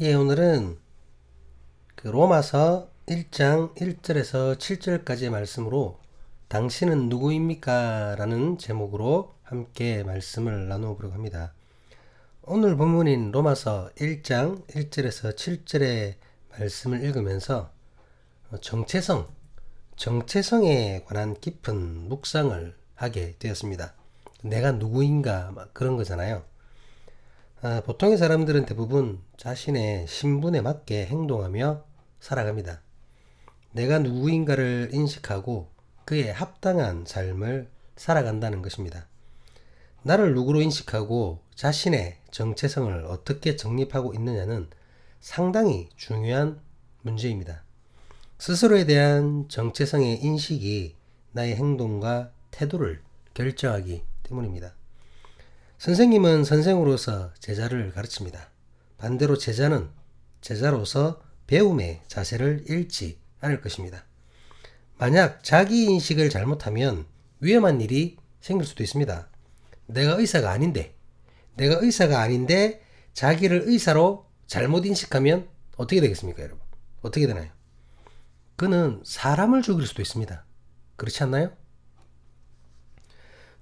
예, 오늘은 그 로마서 1장 1절에서 7절까지의 말씀으로 당신은 누구입니까? 라는 제목으로 함께 말씀을 나누어 보려고 합니다. 오늘 본문인 로마서 1장 1절에서 7절의 말씀을 읽으면서 정체성, 정체성에 관한 깊은 묵상을 하게 되었습니다. 내가 누구인가 막 그런 거잖아요. 아, 보통의 사람들은 대부분 자신의 신분에 맞게 행동하며 살아갑니다. 내가 누구인가를 인식하고 그에 합당한 삶을 살아간다는 것입니다. 나를 누구로 인식하고 자신의 정체성을 어떻게 정립하고 있느냐는 상당히 중요한 문제입니다. 스스로에 대한 정체성의 인식이 나의 행동과 태도를 결정하기 때문입니다. 선생님은 선생으로서 제자를 가르칩니다. 반대로 제자는 제자로서 배움의 자세를 잃지 않을 것입니다. 만약 자기 인식을 잘못하면 위험한 일이 생길 수도 있습니다. 내가 의사가 아닌데, 내가 의사가 아닌데 자기를 의사로 잘못 인식하면 어떻게 되겠습니까, 여러분? 어떻게 되나요? 그는 사람을 죽일 수도 있습니다. 그렇지 않나요?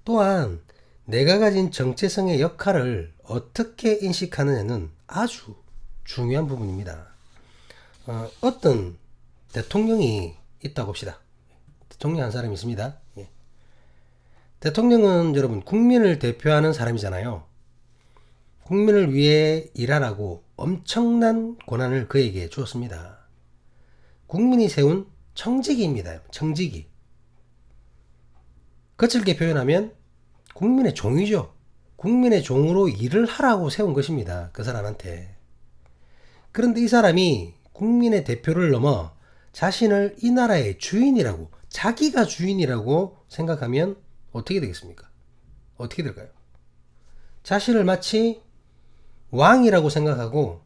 또한 내가 가진 정체성의 역할을 어떻게 인식하느냐는 아주 중요한 부분입니다. 어, 떤 대통령이 있다고 봅시다. 대통령 한 사람이 있습니다. 예. 대통령은 여러분 국민을 대표하는 사람이잖아요. 국민을 위해 일하라고 엄청난 권한을 그에게 주었습니다. 국민이 세운 청지기입니다. 청지기. 거칠게 표현하면 국민의 종이죠. 국민의 종으로 일을 하라고 세운 것입니다. 그 사람한테. 그런데 이 사람이 국민의 대표를 넘어 자신을 이 나라의 주인이라고, 자기가 주인이라고 생각하면 어떻게 되겠습니까? 어떻게 될까요? 자신을 마치 왕이라고 생각하고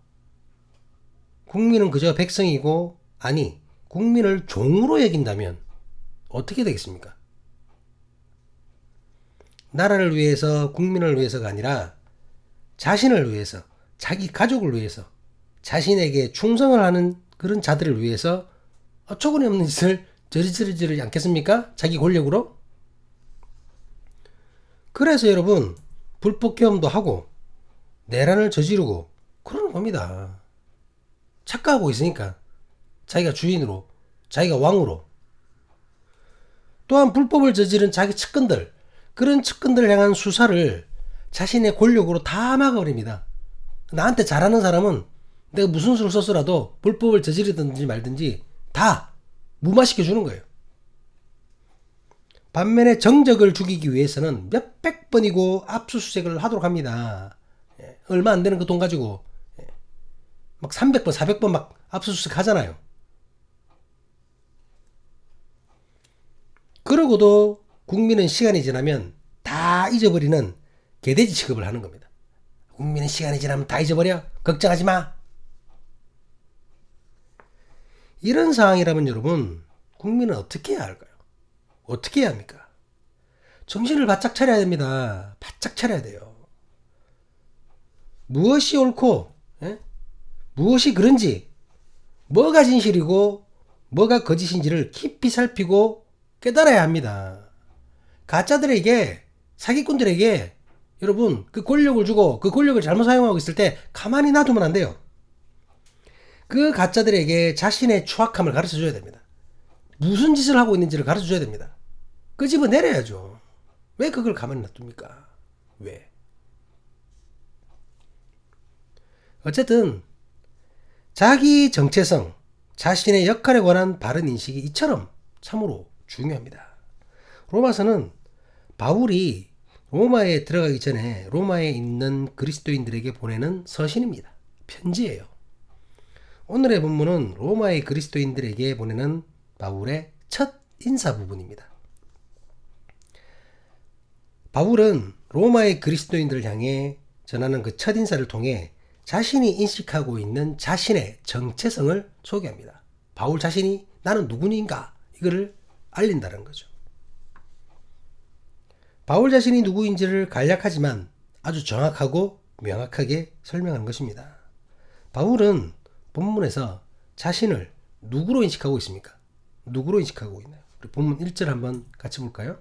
국민은 그저 백성이고 아니 국민을 종으로 여긴다면 어떻게 되겠습니까? 나라를 위해서 국민을 위해서가 아니라 자신을 위해서 자기 가족을 위해서 자신에게 충성을 하는 그런 자들을 위해서 어처구니 없는 짓을 저지르지 않겠습니까? 자기 권력으로? 그래서 여러분 불법 경험도 하고 내란을 저지르고 그러는 겁니다. 착각하고 있으니까 자기가 주인으로 자기가 왕으로 또한 불법을 저지른 자기 측근들 그런 측근들을 향한 수사를 자신의 권력으로 다 막아버립니다. 나한테 잘하는 사람은 내가 무슨 수를 썼더라도 불법을 저지르든지 말든지 다 무마시켜 주는 거예요. 반면에 정적을 죽이기 위해서는 몇백 번이고 압수수색을 하도록 합니다. 예, 얼마 안 되는 그 돈 가지고 예, 막 300번, 400번 막 압수수색 하잖아요. 그러고도 국민은 시간이 지나면 다 잊어버리는 개돼지 취급을 하는 겁니다. 국민은 시간이 지나면 다 잊어버려. 걱정하지 마. 이런 상황이라면 여러분, 국민은 어떻게 해야 할까요? 어떻게 해야 합니까? 정신을 바짝 차려야 됩니다. 바짝 차려야 돼요. 무엇이 옳고, 예? 무엇이 그런지, 뭐가 진실이고, 뭐가 거짓인지를 깊이 살피고 깨달아야 합니다. 가짜들에게 사기꾼들에게 여러분 그 권력을 주고 그 권력을 잘못 사용하고 있을 때 가만히 놔두면 안 돼요. 그 가짜들에게 자신의 추악함을 가르쳐 줘야 됩니다. 무슨 짓을 하고 있는지를 가르쳐 줘야 됩니다. 그 집은 내려야죠. 왜 그걸 가만히 놔둡니까? 왜? 어쨌든 자기 정체성, 자신의 역할에 관한 바른 인식이 이처럼 참으로 중요합니다. 로마서는 바울이 로마에 들어가기 전에 로마에 있는 그리스도인들에게 보내는 서신입니다. 편지예요. 오늘의 본문은 로마의 그리스도인들에게 보내는 바울의 첫 인사 부분입니다. 바울은 로마의 그리스도인들을 향해 전하는 그 첫 인사를 통해 자신이 인식하고 있는 자신의 정체성을 소개합니다. 바울 자신이 나는 누구인가 이거를 알린다는 거죠. 바울 자신이 누구인지를 간략하지만 아주 정확하고 명확하게 설명하는 것입니다. 바울은 본문에서 자신을 누구로 인식하고 있습니까? 누구로 인식하고 있나요? 본문 1절 한번 같이 볼까요?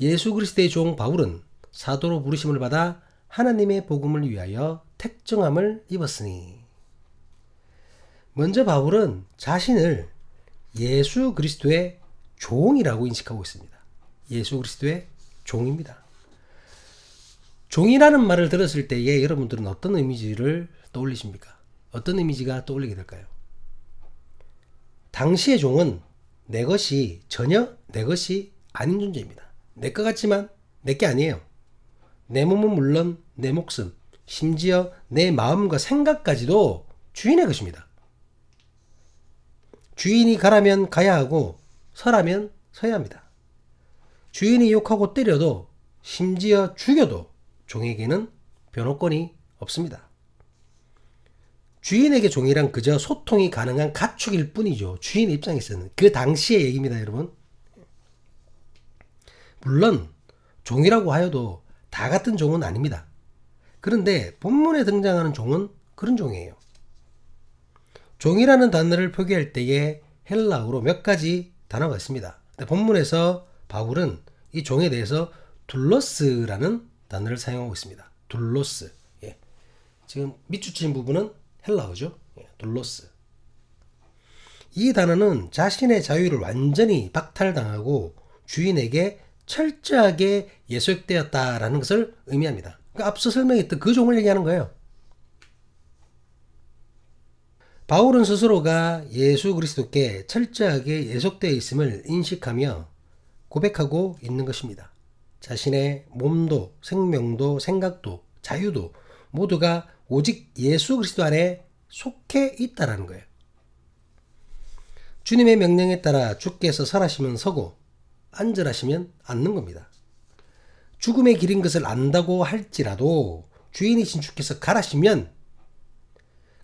예수 그리스도의 종 바울은 사도로 부르심을 받아 하나님의 복음을 위하여 택정함을 입었으니 먼저 바울은 자신을 예수 그리스도의 종이라고 인식하고 있습니다. 예수 그리스도의 종입니다. 종이라는 말을 들었을 때에 여러분들은 어떤 이미지를 떠올리십니까? 어떤 이미지가 떠올리게 될까요? 당시의 종은 내 것이 전혀 내 것이 아닌 존재입니다. 내 것 같지만 내 게 아니에요. 내 몸은 물론 내 목숨, 심지어 내 마음과 생각까지도 주인의 것입니다. 주인이 가라면 가야 하고 서라면 서야 합니다. 주인이 욕하고 때려도 심지어 죽여도 종에게는 변호권이 없습니다. 주인에게 종이란 그저 소통이 가능한 가축일 뿐이죠. 주인 입장에서는. 그 당시의 얘기입니다, 여러분. 물론, 종이라고 하여도 다 같은 종은 아닙니다. 그런데 본문에 등장하는 종은 그런 종이에요. 종이라는 단어를 표기할 때에 헬라어로 몇 가지 단어가 있습니다. 본문에서 바울은 이 종에 대해서 둘러스라는 단어를 사용하고 있습니다. 둘로스. 예. 지금 밑줄친 부분은 헬라어죠. 예. 둘로스. 이 단어는 자신의 자유를 완전히 박탈당하고 주인에게 철저하게 예속되었다라는 것을 의미합니다. 그러니까 앞서 설명했던 그 종을 얘기하는 거예요. 바울은 스스로가 예수 그리스도께 철저하게 예속되어 있음을 인식하며 고백하고 있는 것입니다. 자신의 몸도 생명도 생각도 자유도 모두가 오직 예수 그리스도 안에 속해 있다라는 거예요. 주님의 명령에 따라 주께서 설하시면 서고 안절하시면 앉는 겁니다. 죽음의 길인 것을 안다고 할지라도 주인이신 주께서 가라시면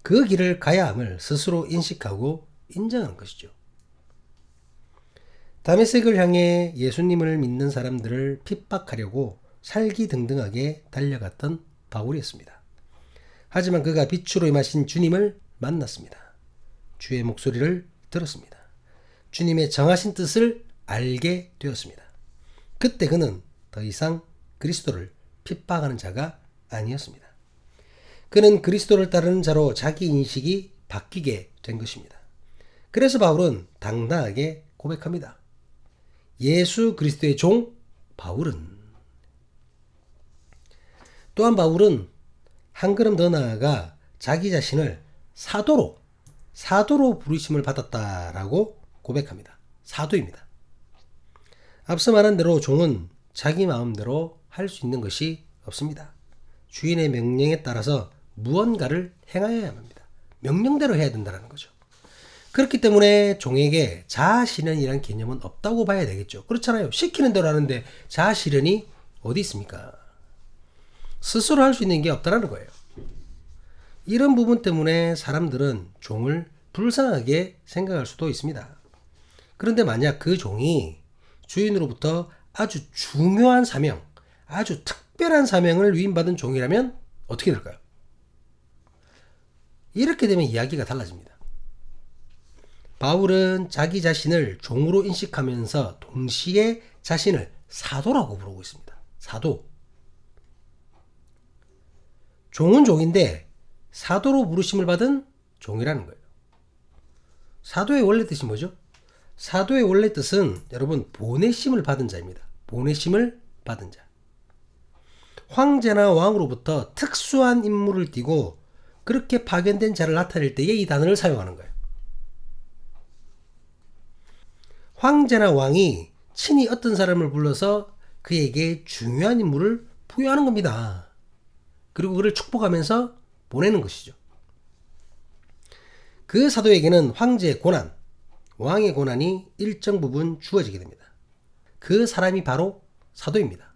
그 길을 가야 함을 스스로 인식하고 인정하는 것이죠. 다메섹을 향해 예수님을 믿는 사람들을 핍박하려고 살기 등등하게 달려갔던 바울이었습니다. 하지만 그가 빛으로 임하신 주님을 만났습니다. 주의 목소리를 들었습니다. 주님의 정하신 뜻을 알게 되었습니다. 그때 그는 더 이상 그리스도를 핍박하는 자가 아니었습니다. 그는 그리스도를 따르는 자로 자기 인식이 바뀌게 된 것입니다. 그래서 바울은 당당하게 고백합니다. 예수 그리스도의 종 바울은 또한 바울은 한 걸음 더 나아가 자기 자신을 사도로 사도로 부르심을 받았다라고 고백합니다. 사도입니다. 앞서 말한 대로 종은 자기 마음대로 할 수 있는 것이 없습니다. 주인의 명령에 따라서 무언가를 행하여야 합니다. 명령대로 해야 된다는 거죠. 그렇기 때문에 종에게 자아실현이라는 개념은 없다고 봐야 되겠죠. 그렇잖아요. 시키는 대로 하는데 자아실현이 어디 있습니까? 스스로 할 수 있는 게 없다는 거예요. 이런 부분 때문에 사람들은 종을 불쌍하게 생각할 수도 있습니다. 그런데 만약 그 종이 주인으로부터 아주 중요한 사명, 아주 특별한 사명을 위임받은 종이라면 어떻게 될까요? 이렇게 되면 이야기가 달라집니다. 바울은 자기 자신을 종으로 인식하면서 동시에 자신을 사도라고 부르고 있습니다. 사도. 종은 종인데 사도로 부르심을 받은 종이라는 거예요. 사도의 원래 뜻이 뭐죠? 사도의 원래 뜻은 여러분 보내심을 받은 자입니다. 보내심을 받은 자. 황제나 왕으로부터 특수한 임무를 띠고 그렇게 파견된 자를 나타낼 때에 이 단어를 사용하는 거예요. 황제나 왕이 친히 어떤 사람을 불러서 그에게 중요한 임무를 부여하는 겁니다. 그리고 그를 축복하면서 보내는 것이죠. 그 사도에게는 황제의 고난, 왕의 고난이 일정 부분 주어지게 됩니다. 그 사람이 바로 사도입니다.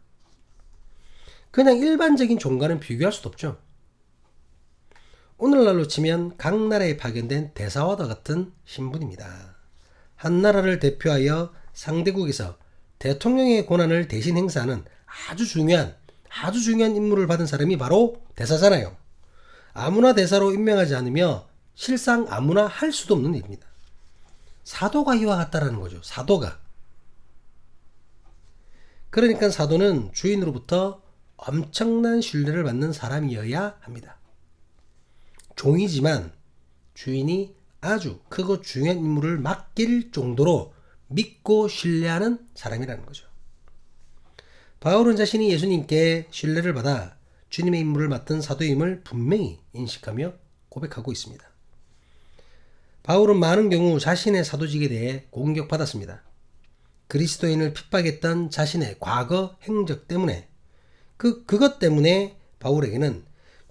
그냥 일반적인 종과는 비교할 수도 없죠. 오늘날로 치면 각 나라에 파견된 대사와도 같은 신분입니다. 한 나라를 대표하여 상대국에서 대통령의 권한을 대신 행사하는 아주 중요한 아주 중요한 임무를 받은 사람이 바로 대사잖아요. 아무나 대사로 임명하지 않으며 실상 아무나 할 수도 없는 일입니다. 사도가 이와 같다라는 거죠. 사도가. 그러니까 사도는 주인으로부터 엄청난 신뢰를 받는 사람이어야 합니다. 종이지만 주인이 아주 크고 중요한 임무를 맡길 정도로 믿고 신뢰하는 사람이라는 거죠. 바울은 자신이 예수님께 신뢰를 받아 주님의 임무를 맡은 사도임을 분명히 인식하며 고백하고 있습니다. 바울은 많은 경우 자신의 사도직에 대해 공격받았습니다. 그리스도인을 핍박했던 자신의 과거 행적 때문에 그 그것 때문에 바울에게는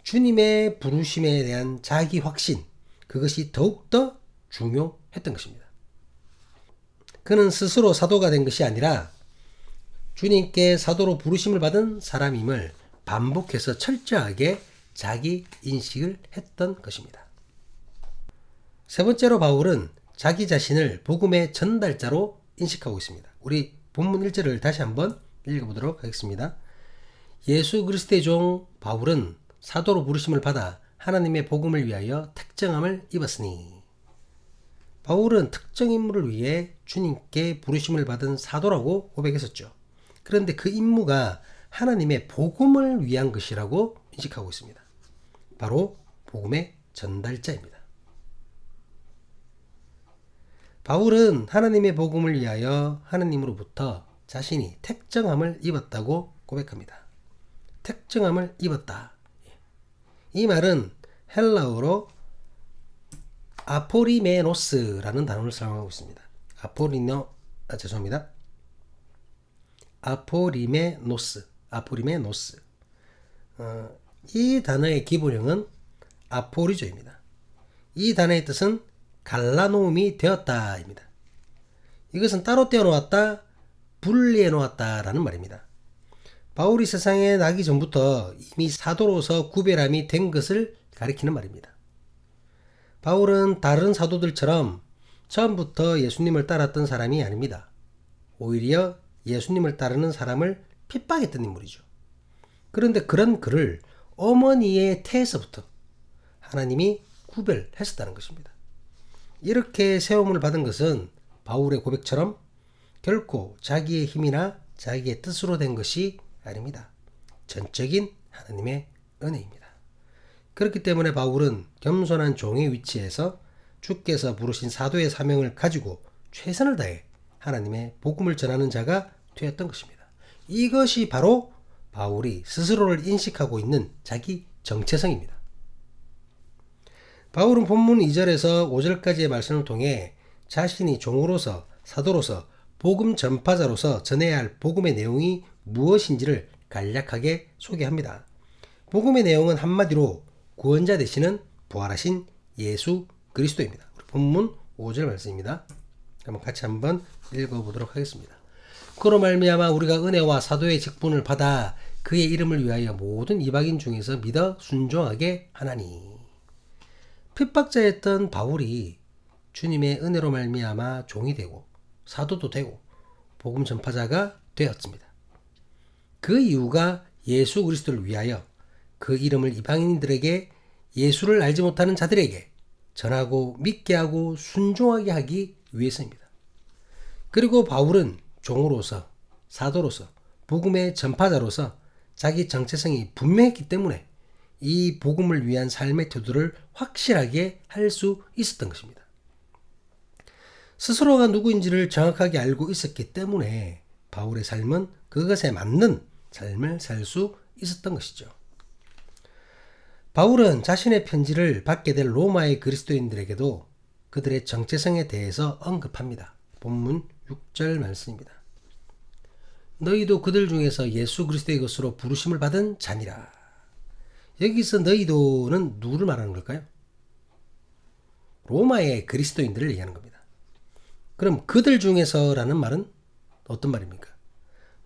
주님의 부르심에 대한 자기 확신 그것이 더욱더 중요했던 것입니다. 그는 스스로 사도가 된 것이 아니라 주님께 사도로 부르심을 받은 사람임을 반복해서 철저하게 자기 인식을 했던 것입니다. 세 번째로 바울은 자기 자신을 복음의 전달자로 인식하고 있습니다. 우리 본문 1절을 다시 한번 읽어보도록 하겠습니다. 예수 그리스도의 종 바울은 사도로 부르심을 받아 하나님의 복음을 위하여 특정함을 입었으니 바울은 특정 인물을 위해 주님께 부르심을 받은 사도라고 고백했었죠. 그런데 그 임무가 하나님의 복음을 위한 것이라고 인식하고 있습니다. 바로 복음의 전달자입니다. 바울은 하나님의 복음을 위하여 하나님으로부터 자신이 택정함을 입었다고 고백합니다. 택정함을 입었다. 이 말은 헬라어로 아포리메노스라는 단어를 사용하고 있습니다. 아포리노 아 죄송합니다. 아포리메노스 아포리메노스 어, 이 단어의 기본형은 아포리조입니다. 이 단어의 뜻은 갈라놓음이 되었다입니다. 이것은 따로 떼어 놓았다, 분리해 놓았다라는 말입니다. 바울이 세상에 나기 전부터 이미 사도로서 구별함이 된 것을 가리키는 말입니다. 바울은 다른 사도들처럼 처음부터 예수님을 따랐던 사람이 아닙니다. 오히려 예수님을 따르는 사람을 핍박했던 인물이죠. 그런데 그런 그를 어머니의 태에서부터 하나님이 구별했었다는 것입니다. 이렇게 세움을 받은 것은 바울의 고백처럼 결코 자기의 힘이나 자기의 뜻으로 된 것이 아닙니다. 전적인 하나님의 은혜입니다. 그렇기 때문에 바울은 겸손한 종의 위치에서 주께서 부르신 사도의 사명을 가지고 최선을 다해 하나님의 복음을 전하는 자가 되었던 것입니다. 이것이 바로 바울이 스스로를 인식하고 있는 자기 정체성입니다. 바울은 본문 2절에서 5절까지의 말씀을 통해 자신이 종으로서 사도로서 복음 전파자로서 전해야 할 복음의 내용이 무엇인지를 간략하게 소개합니다. 복음의 내용은 한마디로 구원자 되시는 부활하신 예수 그리스도입니다. 본문 5절 말씀입니다. 한번 같이 한번 읽어보도록 하겠습니다. 그로 말미암아 우리가 은혜와 사도의 직분을 받아 그의 이름을 위하여 모든 이방인 중에서 믿어 순종하게 하나니 핍박자였던 바울이 주님의 은혜로 말미암아 종이 되고 사도도 되고 복음 전파자가 되었습니다. 그 이유가 예수 그리스도를 위하여 그 이름을 이방인들에게 예수를 알지 못하는 자들에게 전하고 믿게 하고 순종하게 하기 위해서입니다. 그리고 바울은 종으로서 사도로서 복음의 전파자로서 자기 정체성이 분명했기 때문에 이 복음을 위한 삶의 태도를 확실하게 할 수 있었던 것입니다. 스스로가 누구인지를 정확하게 알고 있었기 때문에 바울의 삶은 그것에 맞는 삶을 살 수 있었던 것이죠. 바울은 자신의 편지를 받게 될 로마의 그리스도인들에게도 그들의 정체성에 대해서 언급합니다. 본문 6절 말씀입니다. 너희도 그들 중에서 예수 그리스도의 것으로 부르심을 받은 자니라. 여기서 너희도는 누구를 말하는 걸까요? 로마의 그리스도인들을 얘기하는 겁니다. 그럼 그들 중에서라는 말은 어떤 말입니까?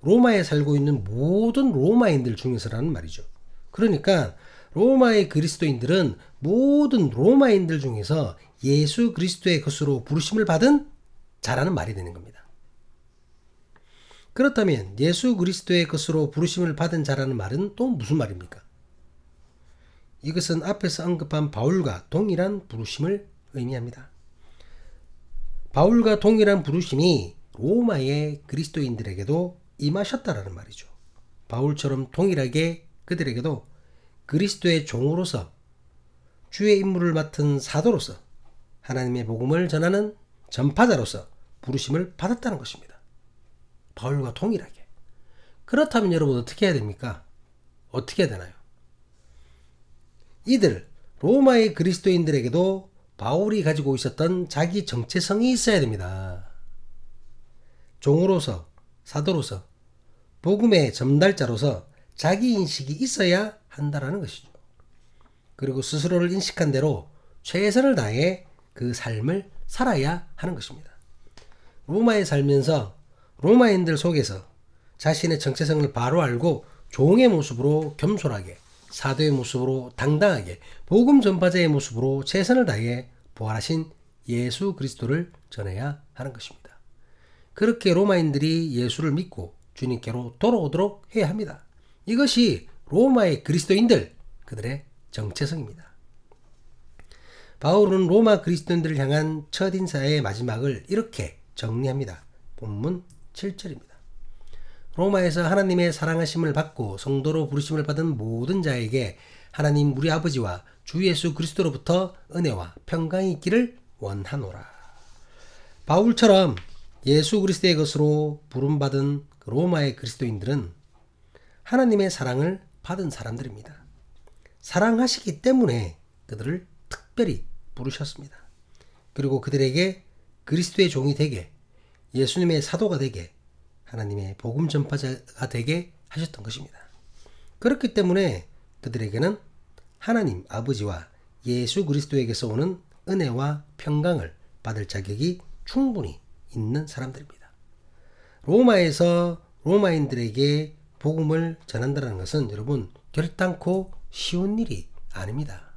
로마에 살고 있는 모든 로마인들 중에서라는 말이죠. 그러니까 로마의 그리스도인들은 모든 로마인들 중에서 예수 그리스도의 것으로 부르심을 받은 자라는 말이 되는 겁니다. 그렇다면 예수 그리스도의 것으로 부르심을 받은 자라는 말은 또 무슨 말입니까? 이것은 앞에서 언급한 바울과 동일한 부르심을 의미합니다. 바울과 동일한 부르심이 로마의 그리스도인들에게도 임하셨다라는 말이죠. 바울처럼 동일하게 그들에게도 그리스도의 종으로서 주의 임무를 맡은 사도로서 하나님의 복음을 전하는 전파자로서 부르심을 받았다는 것입니다. 바울과 동일하게. 그렇다면 여러분 어떻게 해야 됩니까? 어떻게 해야 되나요? 이들 로마의 그리스도인들에게도 바울이 가지고 있었던 자기 정체성이 있어야 됩니다. 종으로서 사도로서 복음의 전달자로서 자기 인식이 있어야 한다라는 것이죠. 그리고 스스로를 인식한 대로 최선을 다해 그 삶을 살아야 하는 것입니다. 로마에 살면서 로마인들 속에서 자신의 정체성을 바로 알고 종의 모습으로 겸손하게 사도의 모습으로 당당하게 복음 전파자의 모습으로 최선을 다해 부활하신 예수 그리스도를 전해야 하는 것입니다. 그렇게 로마인들이 예수를 믿고 주님께로 돌아오도록 해야 합니다. 이것이 로마의 그리스도인들 그들의 정체성입니다. 바울은 로마 그리스도인들을 향한 첫 인사의 마지막을 이렇게 정리합니다. 본문 7절입니다. 로마에서 하나님의 사랑하심을 받고 성도로 부르심을 받은 모든 자에게 하나님 우리 아버지와 주 예수 그리스도로부터 은혜와 평강이 있기를 원하노라. 바울처럼 예수 그리스도의 것으로 부름받은 그 로마의 그리스도인들은 하나님의 사랑을 받은 사람들입니다. 사랑하시기 때문에 그들을 특별히 부르셨습니다. 그리고 그들에게 그리스도의 종이 되게 예수님의 사도가 되게 하나님의 복음 전파자가 되게 하셨던 것입니다. 그렇기 때문에 그들에게는 하나님 아버지와 예수 그리스도에게서 오는 은혜와 평강을 받을 자격이 충분히 있는 사람들입니다. 로마에서 로마인들에게 복음을 전한다는 것은 여러분 결단코 쉬운 일이 아닙니다.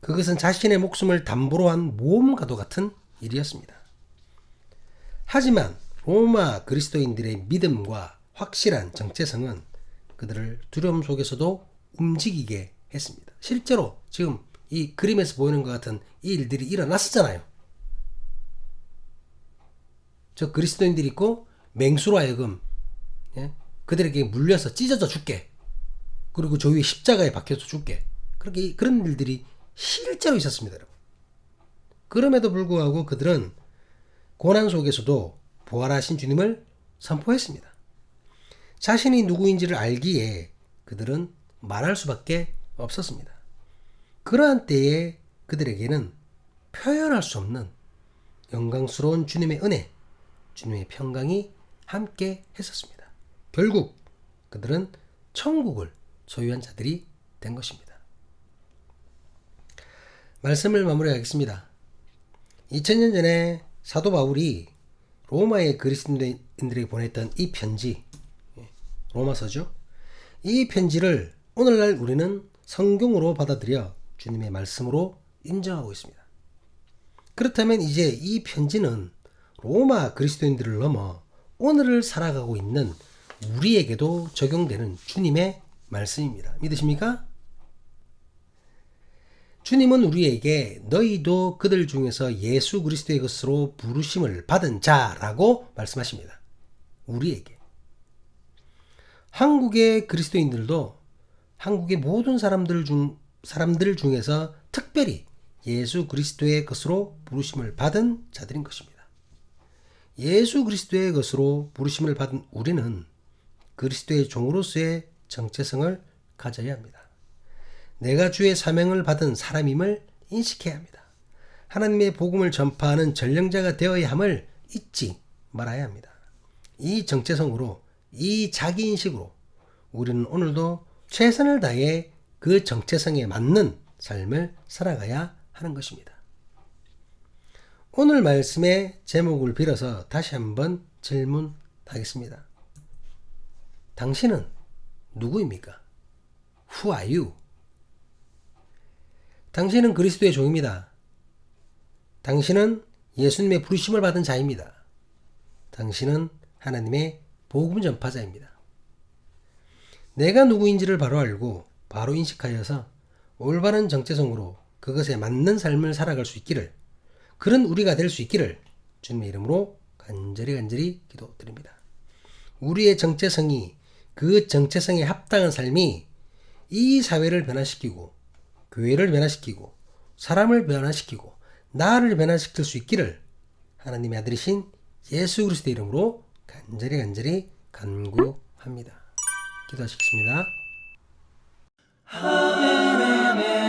그것은 자신의 목숨을 담보로 한 모험과도 같은 일이었습니다. 하지만 로마 그리스도인들의 믿음과 확실한 정체성은 그들을 두려움 속에서도 움직이게 했습니다. 실제로 지금 이 그림에서 보이는 것 같은 이 일들이 일어났었잖아요. 저 그리스도인들이 있고 맹수로 하여금 예? 그들에게 물려서 찢어져 죽게 그리고 저 위에 십자가에 박혀서 죽게 그렇게 그런 일들이 실제로 있었습니다. 여러분. 그럼에도 불구하고 그들은 고난 속에서도 부활하신 주님을 선포했습니다. 자신이 누구인지를 알기에 그들은 말할 수밖에 없었습니다. 그러한 때에 그들에게는 표현할 수 없는 영광스러운 주님의 은혜, 주님의 평강이 함께 했었습니다. 결국 그들은 천국을 소유한 자들이 된 것입니다. 말씀을 마무리하겠습니다. 2000년 전에 사도 바울이 로마의 그리스도인들에게 보냈던 이 편지, 예, 로마서죠. 이 편지를 오늘날 우리는 성경으로 받아들여 주님의 말씀으로 인정하고 있습니다. 그렇다면 이제 이 편지는 로마 그리스도인들을 넘어 오늘을 살아가고 있는 우리에게도 적용되는 주님의 말씀입니다. 믿으십니까? 주님은 우리에게 너희도 그들 중에서 예수 그리스도의 것으로 부르심을 받은 자라고 말씀하십니다. 우리에게. 한국의 그리스도인들도 한국의 모든 사람들 중 사람들 중에서 특별히 예수 그리스도의 것으로 부르심을 받은 자들인 것입니다. 예수 그리스도의 것으로 부르심을 받은 우리는 그리스도의 종으로서의 정체성을 가져야 합니다. 내가 주의 사명을 받은 사람임을 인식해야 합니다. 하나님의 복음을 전파하는 전령자가 되어야 함을 잊지 말아야 합니다. 이 정체성으로, 이 자기인식으로 우리는 오늘도 최선을 다해 그 정체성에 맞는 삶을 살아가야 하는 것입니다. 오늘 말씀의 제목을 빌어서 다시 한번 질문하겠습니다. 당신은 누구입니까? Who are you? 당신은 그리스도의 종입니다. 당신은 예수님의 부르심을 받은 자입니다. 당신은 하나님의 복음 전파자입니다. 내가 누구인지를 바로 알고 바로 인식하여서 올바른 정체성으로 그것에 맞는 삶을 살아갈 수 있기를 그런 우리가 될 수 있기를 주님의 이름으로 간절히 간절히 기도드립니다. 우리의 정체성이 그 정체성에 합당한 삶이 이 사회를 변화시키고 교회를 변화시키고 사람을 변화시키고 나를 변화시킬 수 있기를 하나님의 아들이신 예수 그리스도 이름으로 간절히 간절히 간구합니다. 기도하시겠습니다. 아멘, 아멘.